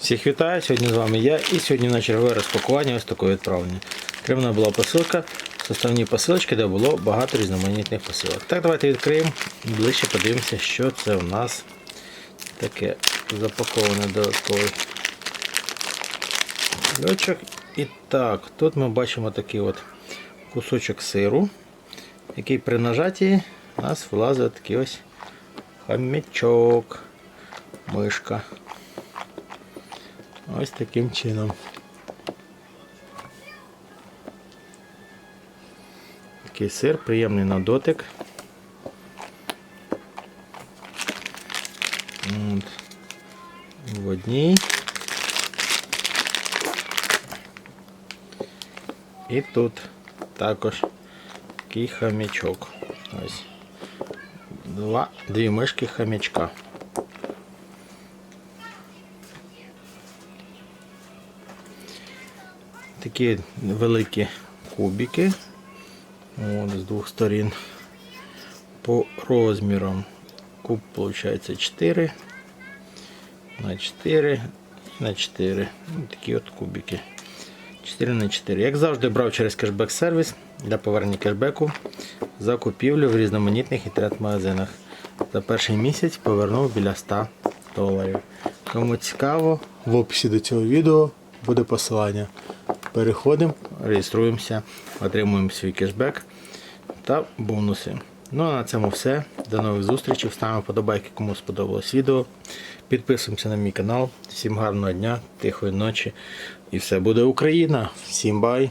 Всіх вітаю, сьогодні з вами я і сьогодні на чергове розпакування ось такої відправлення. Отримана була посилка, составні посилочки, де було багато різноманітних посилок. Так, давайте відкриємо і ближче подивимося, що це у нас таке запаковане додатковий льочок. І так, тут ми бачимо такий от кусочок сиру, який при нажатті у нас влазить такий ось хомячок, мишка. Ось таким чином. Такий сир, приємний на дотик. От. В одній. І тут також такий хам'ячок. Ось. Два, дві мишки хам'ячка. Такі великі кубики. От, з двох сторін. По розмірам куб виходить 4 на 4 і на 4. Ну, такі от кубики. 4 на 4. Як завжди, брав через кешбек сервіс для повернення кешбеку за купівлю в різноманітних інтернет-магазинах. За перший місяць повернув біля 100 доларів. Кому цікаво, в описі до цього відео буде посилання. Переходимо, реєструємося, отримуємо свій кешбек та бонуси. Ну а на цьому все. До нових зустрічей. Ставимо подобайки, кому сподобалось відео. Підписуємося на мій канал. Всім гарного дня, тихої ночі. І все буде Україна. Всім бай!